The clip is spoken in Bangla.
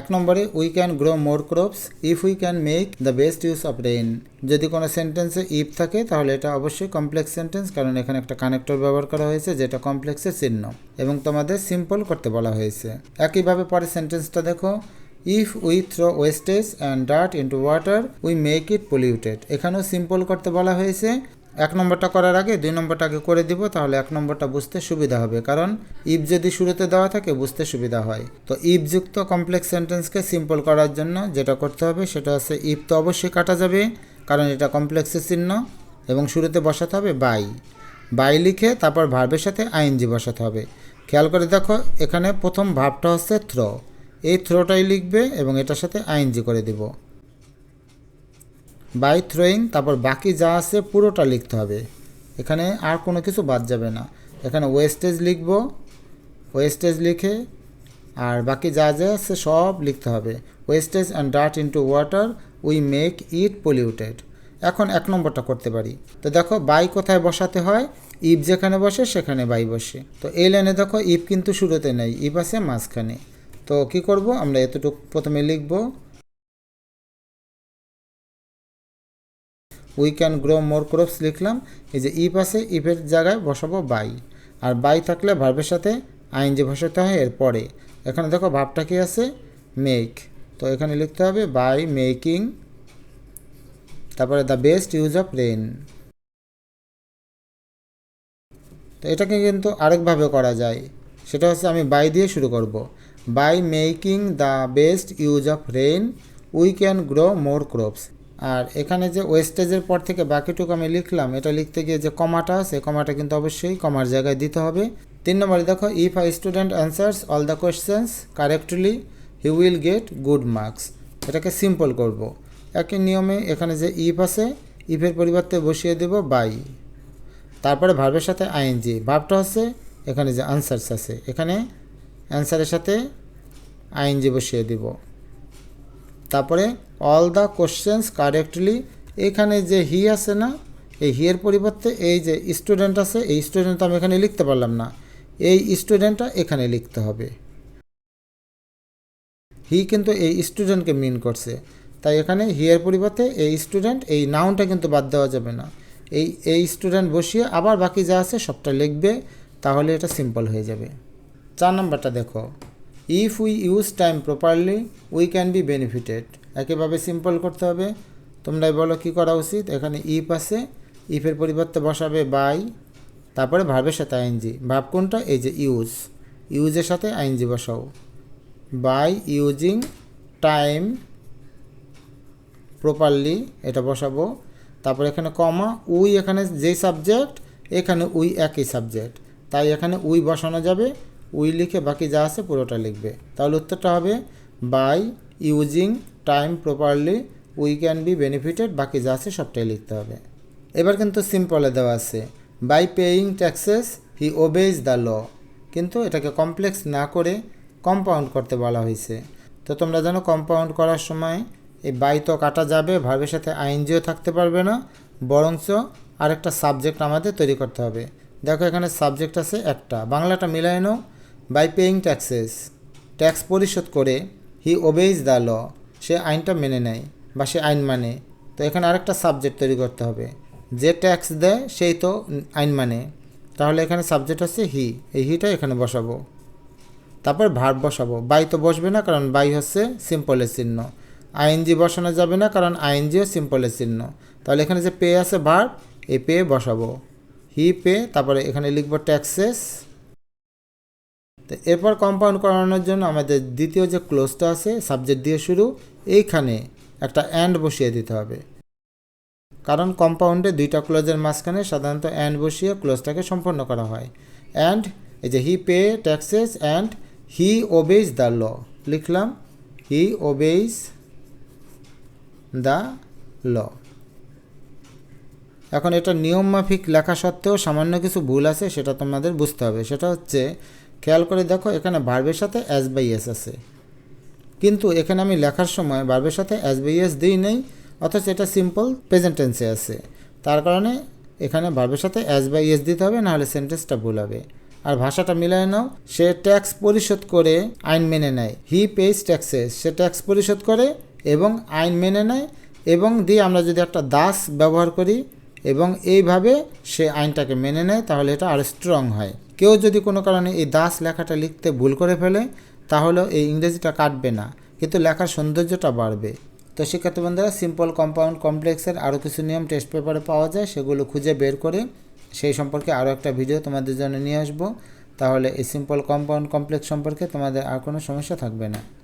এক নম্বরে we can grow more crops if we can make the best use of rain যদি কোনো সেন্টেন্সে ইফ থাকে, তাহলে এটা অবশ্যই কমপ্লেক্স সেন্টেন্স কারণ এখানে একটা কানেক্টর ব্যবহার করা হয়েছে, যেটা কমপ্লেক্সের চিহ্ন, এবং তোমাদের সিম্পল করতে বলা হয়েছে। একইভাবে পরে সেন্টেন্সটা দেখো if we throw wastage and dirt into water we make it polluted এখানেও সিম্পল করতে বলা হয়েছে এক নম্বরটা করার আগে দুই নম্বরটা আগে করে দিব, তাহলে এক নম্বরটা বুঝতে সুবিধা হবে। কারণ ইফ যদি শুরুতে দেওয়া থাকে, বুঝতে সুবিধা হয়। তো ইফযুক্ত কমপ্লেক্স সেন্টেন্সকে সিম্পল করার জন্য যেটা করতে হবে, সেটা হচ্ছে ইফ তো অবশ্যই কাটা যাবে, কারণ এটা কমপ্লেক্সের চিহ্ন, এবং শুরুতে বসাতে হবে বাই বাই লিখে তারপর ভার্বের সাথে আইনজি বসাতে হবে। খেয়াল করে দেখো, এখানে প্রথম ভাবটা হচ্ছে থ্রো এই থ্রোটাই লিখবে, এবং এটার সাথে আইনজি করে দিব। বাই থ্রোয়িং তারপর বাকি যা আছে পুরোটা লিখতে হবে। এখানে আর কোনো কিছু বাদ যাবে না। এখানে ওয়েস্টেজ লিখব ওয়েস্টেজ লিখে, আর বাকি যা যা আছে সব লিখতে হবে। Wastage and dirt into water we make it polluted এখন এক নম্বরটা করতে পারি। তো দেখো, বাই কোথায় বসাতে হয়? ইফ যেখানে বসে, সেখানে বাই বসে। তো এই লাইনে দেখো, ইফ কিন্তু শুরুতে নেই, ইফ আছে মাঝখানে। তো কি করব? আমরা এতটুকু প্রথমে লিখব। We can grow more crops লিখলাম। এই যে ইফ আছে ইফের জায়গায় বসাবো বাই আর বাই থাকলে ভার্বের সাথে আইন যে বসাতে হয় এরপরে এখানে দেখো ভাবটা কি আছে? মেক তো এখানে লিখতে হবে বাই মেকিং তারপরে the best use of rain তো এটাকে কিন্তু আরেকভাবে করা যায়। সেটা হচ্ছে আমি বাই দিয়ে শুরু করব। By making the best use of rain we can grow more crops আর এখানে যে ওয়েস্টেজের পর থেকে বাকিটুকু আমি লিখলাম, এটা লিখতে গিয়ে যে কমাটা আছে কমাটা কিন্তু অবশ্যই কমার জায়গায় দিতে হবে। তিন নম্বরে দেখো if I student answers all the questions correctly he will get good marks এটাকে সিম্পল করব। একই নিয়মে এখানে যে ইফ আছে ইফের পরিবর্তে বসিয়ে দেব বাই তারপরে ভার্বের সাথে আইএনজি ভার্বটা হচ্ছে এখানে যে আনসার্স আছে, এখানে অ্যান্সারের সাথে আইএনজি বসিয়ে দিব। তারপরে অল দ্য কোশ্চেন্স কারেক্টলি এখানে যে হি আছে না, এই হিয়ের পরিবর্তে এই যে স্টুডেন্ট আছে, এই স্টুডেন্ট আমি এখানে লিখতে পারলাম না, এই স্টুডেন্টটা এখানে লিখতে হবে। হি কিন্তু এই স্টুডেন্টকে মিন করছে, তাই এখানে হিয়ের পরিবর্তে এই স্টুডেন্ট এই নাউনটা কিন্তু বাদ দেওয়া যাবে না। এই এই স্টুডেন্ট বসিয়ে আবার বাকি যা আছে সবটা লিখবে, তাহলে এটা সিম্পল হয়ে যাবে। চার নম্বরটা দেখো। If we use time properly we can be benefited একেভাবে simple করতে হবে। তোমরাই বলো কি করা উচিত? এখানে ইফ আছে। ইফের পরিবর্তে বসাবে বাই তারপরে ভার্বের সাথে আইনজি ভাব কোনটা? এই যে ইউজ ইউজের সাথে আইনজি বসাও। বাই ইউজিং টাইম প্রপারলি এটা বসাবো। তারপর এখানে কমা উই এখানে যেই সাবজেক্ট এখানে উই একই সাবজেক্ট তাই এখানে উই বসানো যাবে। উই লিখে বাকি যা আছে পুরোটা লিখবে। তাহলে উত্তরটা হবে by using time properly we can be benefited বাকি যা আছে সবটাই লিখতে হবে। এবার কিন্তু সিম্পলে দেওয়া আছে by paying taxes he obeys the law কিন্তু এটাকে কমপ্লেক্স না করে কম্পাউন্ড করতে বলা হয়েছে। তো তোমরা জানো কম্পাউন্ড করার সময় এই বাই তো কাটা যাবে ভার্বের সাথে আইনজিও থাকতে পারবে না, বরঞ্চ আরেকটা সাবজেক্ট আমাদের তৈরি করতে হবে। দেখো এখানে সাবজেক্ট আছে একটা, বাংলাটা মিলাই নাও বাই পেয়িং ট্যাক্সেস ট্যাক্স পরিশোধ করে হি ওবেইজ দ্য ল সে আইনটা মেনে নেয় বা সে আইন মানে। তো এখানে আরেকটা সাবজেক্ট তৈরি করতে হবে। যে ট্যাক্স দেয়, সেই তো আইন মানে। তাহলে এখানে সাবজেক্ট হচ্ছে হি এই হিটা এখানে বসাবো। তারপর ভার্ব বসাবো। বাই তো বসবে না, কারণ বাই হচ্ছে সিম্পলের চিহ্ন। আইএনজি বসানো যাবে না, কারণ আইএনজিও সিম্পলের চিহ্ন। তাহলে এখানে যে পে আছে ভার্ব এই পে বসাবো। হি পে তারপরে এখানে লিখব ট্যাক্সেস তো এরপর কম্পাউন্ড করানোর জন্য আমাদের দ্বিতীয় যে ক্লোজটা আছে সাবজেক্ট দিয়ে শুরু, এইখানে একটা অ্যান্ড বসিয়ে দিতে হবে। কারণ কম্পাউন্ডে দুইটা ক্লোজের মাঝখানে সাধারণত অ্যান্ড বসিয়ে ক্লোজটাকে সম্পন্ন করা হয়। অ্যান্ড এই যে he pay taxes and he obeys the law লিখলাম হি ওবেজ দ্য ল এখন এটা নিয়ম মাফিক লেখা সত্ত্বেও সামান্য কিছু ভুল আছে, সেটা তোমাদের বুঝতে হবে। সেটা হচ্ছে খেয়াল করে দেখো, এখানে ভার্বের সাথে অ্যাজ বাই এস আছে। কিন্তু এখানে আমি লেখার সময় ভার্বের সাথে অ্যাজ বাই এস দিই নেই, অথচ এটা সিম্পল প্রেজেন্ট টেন্সে আছে। তার কারণে এখানে ভার্বের সাথে অ্যাজ বাই এস দিতে হবে, নাহলে সেন্টেন্সটা ভুল হবে। আর ভাষাটা মিলায় নাও, সে ট্যাক্স পরিশোধ করে আইন মেনে নেয়। হি পেজ ট্যাক্সেস সে ট্যাক্স পরিশোধ করে এবং আইন মেনে নেয় এবং দিয়ে আমরা যদি একটা দাস ব্যবহার করি এবং এইভাবে সে আইনটাকে মেনে নেয়, তাহলে এটা আরও স্ট্রং হয়। কেউ যদি কোনো কারণে এই দাস লেখাটা লিখতে ভুল করে ফেলে, তাহলেও এই ইংরেজিটা কাটবে না, কিন্তু লেখার সৌন্দর্যটা বাড়বে। তো শিক্ষার্থী বন্ধুরা সিম্পল কম্পাউন্ড কমপ্লেক্সের আরও কিছু নিয়ম টেস্ট পেপারে পাওয়া যায়, সেগুলো খুঁজে বের করে সেই সম্পর্কে আরও একটা ভিডিও তোমাদের জন্য নিয়ে আসব। তাহলে এই সিম্পল কম্পাউন্ড কমপ্লেক্স সম্পর্কে তোমাদের আর কোনো সমস্যা থাকবে না।